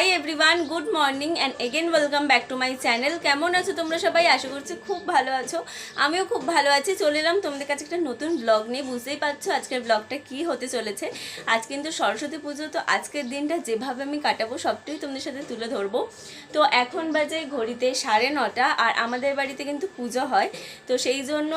Hi everyone good morning and again welcome back to my channel কেমন আছো তোমরা সবাই? আশা করছি খুব ভালো আছো। আমিও খুব ভালো আছি। চলে এলাম তোমাদের কাছে একটা নতুন ব্লগ নিয়ে। বুঝতেই পারছ আজকের ব্লগটা কি হতে চলেছে। আজ কিন্তু সরস্বতী পুজো, তো আজকের দিনটা যেভাবে আমি কাটাবো, সবটাই তোমাদের সাথে তুলে ধরবো। তো এখন বাজে ঘড়িতে সাড়ে নটা আর আমাদের বাড়িতে কিন্তু পুজো হয়। তো সেই জন্য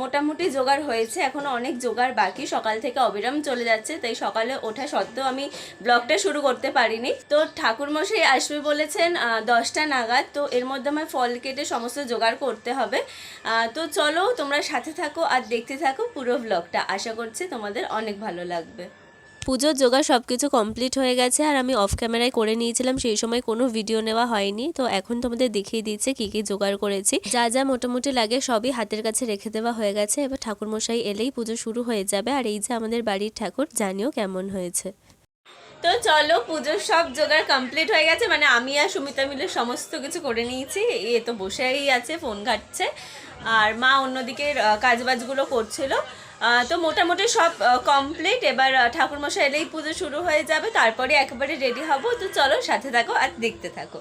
মোটামুটি জোগাড় হয়েছে। এখনও অনেক জোগাড় বাকি। সকাল থেকে অবিরাম চলে যাচ্ছে। তাই সকালে ওঠা সত্ত্বেও আমি ব্লগটা শুরু করতে পারিনি। তো ঠাকুরমশাই আসবে বলেছেন দশটা নাগাদ, তো এর মধ্যে আমার ফল কেটে সমস্ত জোগাড় করতে হবে। তো চলো তোমরা সাথে থাকো আর দেখতে থাকো পুরো ব্লগটা আশা করছি তোমাদের অনেক ভালো লাগবে। পুজোর জোগাড় সব কিছু কমপ্লিট হয়ে গেছে আর আমি অফ ক্যামেরায় করে নিয়েছিলাম, সেই সময় কোনো ভিডিও নেওয়া হয়নি। তো এখন তোমাদের দেখিয়ে দিচ্ছে কি কি জোগাড় করেছি। যা যা মোটামুটি লাগে সবই হাতের কাছে রেখে দেওয়া হয়ে গেছে। এবার ঠাকুরমশাই এলেই পুজো শুরু হয়ে যাবে। আর এই যে আমাদের বাড়ির ঠাকুর, জানিও কেমন হয়েছে। তো চলো, পুজোর সব জোগাড় কমপ্লিট হয়ে গেছে। মানে আমি আর সুমিতা মিলে সমস্ত কিছু করে নিয়েছি। এ তো বসেই আছে ফোন ঘাটছে। আর মা অন্যদিকে কাজবাজগুলো করছিল। তো মোটামুটি সব কমপ্লিট এবার ঠাকুরমশাই এলেই পুজো শুরু হয়ে যাবে। তারপরে একেবারে রেডি হব। তো চলো, সাথে থাকো আর দেখতে থাকো।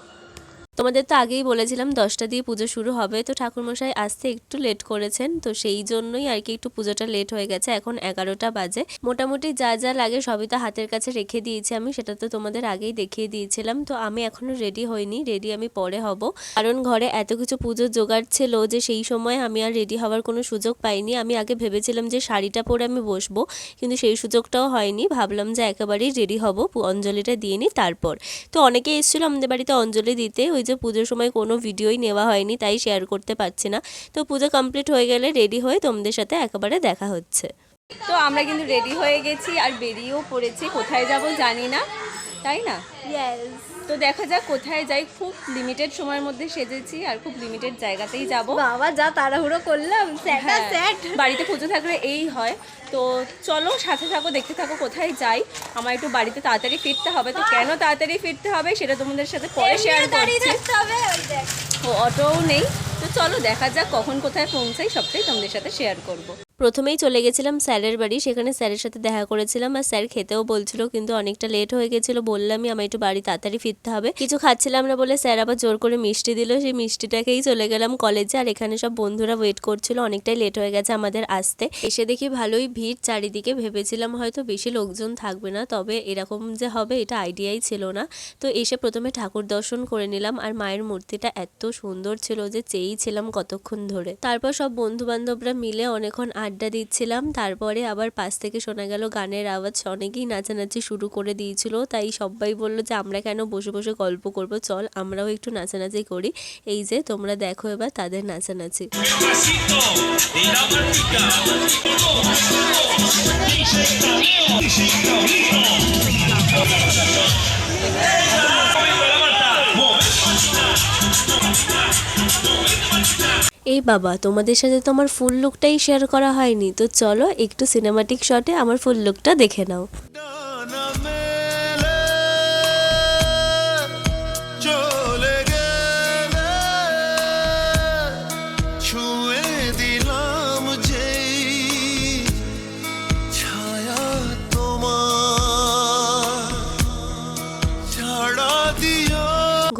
তোমাদের তো আগেই বলেছিলাম দশটা দিয়ে পুজো শুরু হবে, তো ঠাকুরমশাই আসতে একটু লেট করেছেন, তো সেই জন্যই আর কি একটু পুজোটা লেট হয়ে গেছে, এখন এগারোটা বাজে। মোটামুটি যা যা লাগে সবই তো হাতের কাছে রেখে দিয়েছি আমি, সেটা তো তোমাদের আগেই দেখিয়ে দিয়েছিলাম, তো আমি এখনও রেডি হইনি রেডি আমি পরে হব। কারণ ঘরে এত কিছু পুজোর জোগাড় ছিল যে সেই সময় আমি আর রেডি হওয়ার কোনো সুযোগ পাইনি। আমি আগে ভেবেছিলাম যে শাড়িটা পরে আমি বসবো, কিন্তু সেই সুযোগটাও হয়নি, ভাবলাম যে একেবারেই রেডি হব অঞ্জলিটা দিয়ে নিই তারপর। তো অনেকে এসেছিল আমাদের বাড়িতে অঞ্জলি দিতে, ওই যে পুজোর সময় কোনো ভিডিওই নেওয়া হয়নি, তাই শেয়ার করতে পারছি না। তো পুজো কমপ্লিট হয়ে গেলে রেডি হয়ে তোমাদের সাথে একেবারে দেখা হচ্ছে। তো আমরা কিন্তু রেডি হয়ে গেছি আর বেরিয়েও পড়েছি। কোথায় যাব জানি না। তাই না? তো দেখা যাক কোথায় যাই। খুব লিমিটেড সময়ের মধ্যে সেজেছি আর খুব লিমিটেড জায়গাতেই যাব। বাবা যা তাড়াহুড়ো করলাম হ্যাঁ, বাড়িতে পুজো থাকলে এই হয়। তো চলো সাথে থাকো দেখতে থাকো কোথায় যাই। আমার একটু বাড়িতে তাড়াতাড়ি ফিরতে হবে। তো কেন তাড়াতাড়ি ফিরতে হবে সেটা তোমাদের সাথে পরে শেয়ার করছি। ও অটোও নেই। তো চলো দেখা যাক কখন কোথায় পৌঁছাই সবটাই তোমাদের সাথে শেয়ার করব। প্রথমেই চলে গেছিলাম স্যারের বাড়ি, সেখানে স্যারের সাথে দেখা করেছিলাম আর স্যার খেতেও বলছিল, কিন্তু অনেকটা লেট হয়ে গেছিল। বললামই আমার একটু বাড়ি তাড়াতাড়ি ফিরতে হবে। কিছু খাচ্ছিলাম না বলে স্যার আবার জোর করে মিষ্টি দিল। সেই মিষ্টিটাকেই চলে গেলাম কলেজে আর এখানে সব বন্ধুরা ওয়েট করছিল, অনেকটাই লেট হয়ে গেছে আমাদের আসতে। এসে দেখি ভালোই ভিড়, চারিদিকে ভেবেছিলাম হয়তো বেশি লোকজন থাকবে না, তবে এরকম যে হবে, এটা আইডিয়াই ছিল না। তো এসে প্রথমে ঠাকুর দর্শন করে নিলাম আর মায়ের মূর্তিটা এত সুন্দর ছিল যে চেয়েই ছিলাম কতক্ষণ ধরে। তারপর সব বন্ধু বান্ধবরা মিলে অনেকক্ষণ আড্ডা দিচ্ছিলাম। তারপরে আবার পাশ থেকে শোনা গেল গানের আওয়াজ। অনেকেই নাচানাচি শুরু করে দিয়েছিল। তাই সবাই বলল যে, আমরা কেন বসে বসে গল্প করব? চল, আমরাও একটু নাচানাচি করি। এই যে, তোমরা দেখো এবার তাদের নাচানাচি। Pasito এই বাবা, তোমাদের সাথে তো আমার ফুল লুকটাই শেয়ার করা হয়নি। তো চলো, একটু সিনেমাটিক শটে আমার ফুল লুকটা দেখে নাও।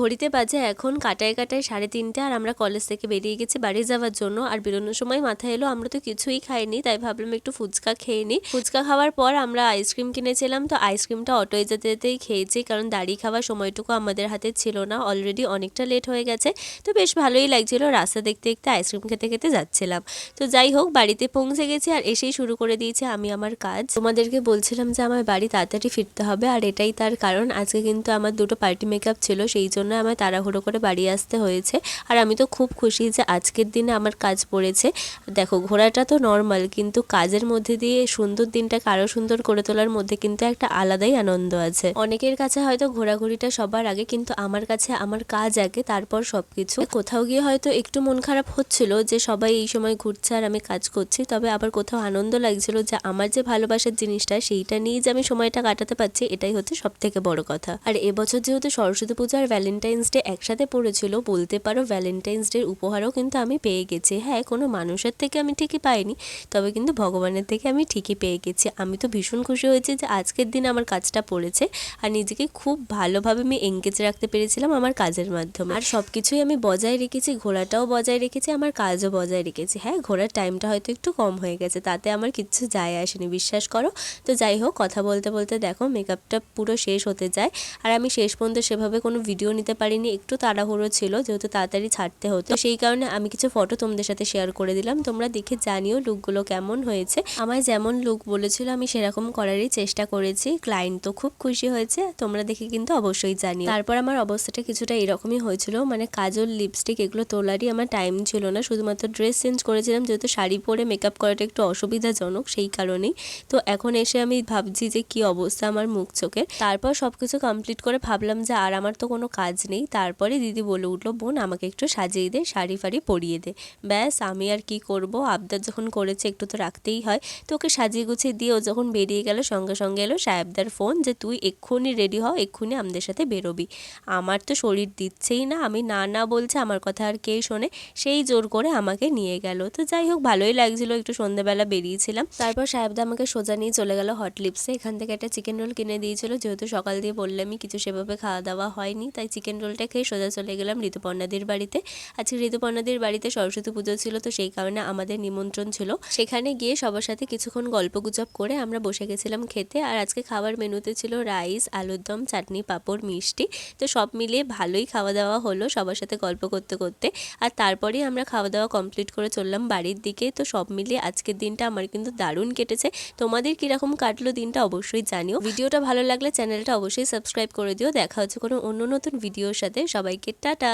ঘড়িতে বাজে এখন কাটায় কাটায় সাড়ে তিনটে আর আমরা কলেজ থেকে বেরিয়ে গেছি বাড়ি যাওয়ার জন্য। আর বেরোনোর সময় মাথায় এলো, আমরা তো কিছুই খাইনি, তাই ভাবলাম একটু ফুচকা খেয়ে নিই ফুচকা খাওয়ার পর আমরা আইসক্রিম কিনেছিলাম, তো আইসক্রিমটা অটোয় যেতে যেতেই খেয়েছি, কারণ দাঁড়িয়ে খাওয়ার সময়টুকু আমাদের হাতে ছিল না অলরেডি অনেকটা লেট হয়ে গেছে। তো বেশ ভালোই লাগছিল, রাস্তা দেখতে দেখতে আইসক্রিম খেতে খেতে যাচ্ছিলাম। তো যাই হোক, বাড়িতে পৌঁছে গেছি আর এসেই শুরু করে দিয়েছি আমি আমার কাজ। তোমাদেরকে বলছিলাম যে, আমার বাড়ি তাড়াতাড়ি ফিরতে হবে, আর এটাই তার কারণ। আজকে কিন্তু আমার দুটো পার্টি মেকআপ ছিল, সেই জন্য আমার তাড়াহুড়ো করে বাড়ি আসতে হয়েছে। আর আমি তো খুব খুশি যে আজকের দিনে আমার কাজ পড়েছে। দেখো, ঘোরাটা তো নর্মাল কিন্তু কাজের মধ্যে দিয়ে সুন্দর দিনটাকে আরও সুন্দর করে তোলার মধ্যে কিন্তু একটা আলাদাই আনন্দ আছে। অনেকের কাছে হয়তো ঘোরাঘুরিটা সবার আগে, কিন্তু আমার কাছে আমার কাজ আগে, তারপর সব কিছু কোথাও গিয়ে হয়তো একটু মন খারাপ হচ্ছিল যে সবাই এই সময় ঘুরছে আর আমি কাজ করছি, তবে আবার কোথাও আনন্দ লাগছিল যে আমার যে ভালোবাসার জিনিসটা, সেইটা নিয়ে যে আমি সময়টা কাটাতে পারছি, এটাই হচ্ছে সব থেকে বড় কথা। আর এবছর যেহেতু সরস্বতী পুজো আর ভ্যালেন্টাইন ভ্যালেন্টাইন্স ডে একসাথে পড়েছিল, বলতে পারো ভ্যালেন্টাইন্স ডের উপহারও কিন্তু আমি পেয়ে গেছি। হ্যাঁ কোনো মানুষের থেকে আমি ঠিকই পাইনি, তবে কিন্তু ভগবানের থেকে আমি ঠিকই পেয়ে গেছি। আমি তো ভীষণ খুশি হয়েছি যে আজকের দিন আমার কাজটা পড়েছে আর নিজেকে খুব ভালোভাবে আমি এঙ্গেজ রাখতে পেরেছিলাম আমার কাজের মাধ্যমে। আর সব কিছুই আমি বজায় রেখেছি, ঘোরাটাও বজায় রেখেছি, আমার কাজও বজায় রেখেছি। হ্যাঁ ঘোরার টাইমটা হয়তো একটু কম হয়ে গেছে, তাতে আমার কিচ্ছু যায় আসেনি, বিশ্বাস করো। তো যাই হোক, কথা বলতে বলতে দেখো মেকআপটা পুরো শেষ হতে যায়। আর আমি শেষ পর্যন্ত সেভাবে কোনো ভিডিও নিতে পারিনি, একটু তাড়াহুড়ো ছিল যেহেতু তাড়াতাড়ি ছাড়তে হতো। সেই কারণে আমি কিছু ফটো তোমাদের সাথে শেয়ার করে দিলাম। তোমরা দেখে জানিও লুকগুলো কেমন হয়েছে। আমায় যেমন লুক বলেছিল, আমি সেরকম করারই চেষ্টা করেছি। ক্লায়েন্ট তো খুব খুশি হয়েছে, তোমরা দেখে কিন্তু অবশ্যই জানিও। তারপর আমার অবস্থাটা কিছুটা এরকমই হয়েছিল মানে কাজল লিপস্টিক এগুলো তোলারই আমার টাইম ছিল না। শুধুমাত্র ড্রেস চেঞ্জ করেছিলাম, যেহেতু শাড়ি পরে মেকআপ করাটা একটু অসুবিধাজনক সেই কারণেই। তো এখন এসে আমি ভাবছি যে কি অবস্থা আমার মুখ চোখের। তারপর সব কিছু কমপ্লিট করে ভাবলাম যে আর আমার তো কোনো কাজ নেই। তারপরে দিদি বলে উঠল, বোন, আমাকে একটু সাজিয়ে দে, শাড়ি ফাড়ি পরিয়ে দে। ব্যাস, আমি আর কি করব? আবদার যখন করেছে, একটু তো রাখতেই হয়। তো ওকে সাজিয়ে গুছিয়ে দিয়ে ও যখন বেরিয়ে গেল, সঙ্গে সঙ্গে এলো সাহেবদার ফোন যে, তুই এক্ষুনি রেডি হও এক্ষুনি আমাদের সাথে বেরোবি। আমার তো শরীর দিচ্ছেই না, আমি না না বলছে, আমার কথা আর কে শোনে। সেই জোর করে আমাকে নিয়ে গেল। তো যাই হোক, ভালোই লাগছিল, একটু সন্ধ্যেবেলা বেরিয়েছিলাম। তারপর সাহেবদা আমাকে সোজা নিয়ে চলে গেল হট লিপসে এখান থেকে একটা চিকেন রোল কিনে দিয়েছিল। যেহেতু সকাল দিয়ে বললামই কিছু সেভাবে খাওয়া দাওয়া হয়নি, তাই চিকেন রোলটা খেয়ে সোজা চলে গেলাম ঋতুপর্ণাদির বাড়িতে। আজকে ঋতুপর্ণাদির বাড়িতে সরস্বতী পুজো ছিল, তো সেই কারণে আমাদের নিমন্ত্রণ ছিল। সেখানে গিয়ে সবার সাথে কিছুক্ষণ গল্প গুজব করে আমরা বসে গেছিলাম খেতে। আর আজকে খাবার মেনুতে ছিল রাইস, আলুর দম, চাটনি, পাঁপড়, মিষ্টি। তো সব মিলিয়ে ভালোই খাওয়া দাওয়া হলো সবার সাথে গল্প করতে করতে। আর তারপরেই আমরা খাওয়া দাওয়া কমপ্লিট করে চললাম বাড়ির দিকে। তো সব মিলিয়ে আজকের দিনটা আমার কিন্তু দারুণ কেটেছে। তোমাদের কীরকম কাটলো দিনটা অবশ্যই জানিও। ভিডিওটা ভালো লাগলে চ্যানেলটা অবশ্যই সাবস্ক্রাইব করে দিও। দেখা হচ্ছে কোনো অন্য নতুন ভিডিওর সাথে সবাইকে টাটা।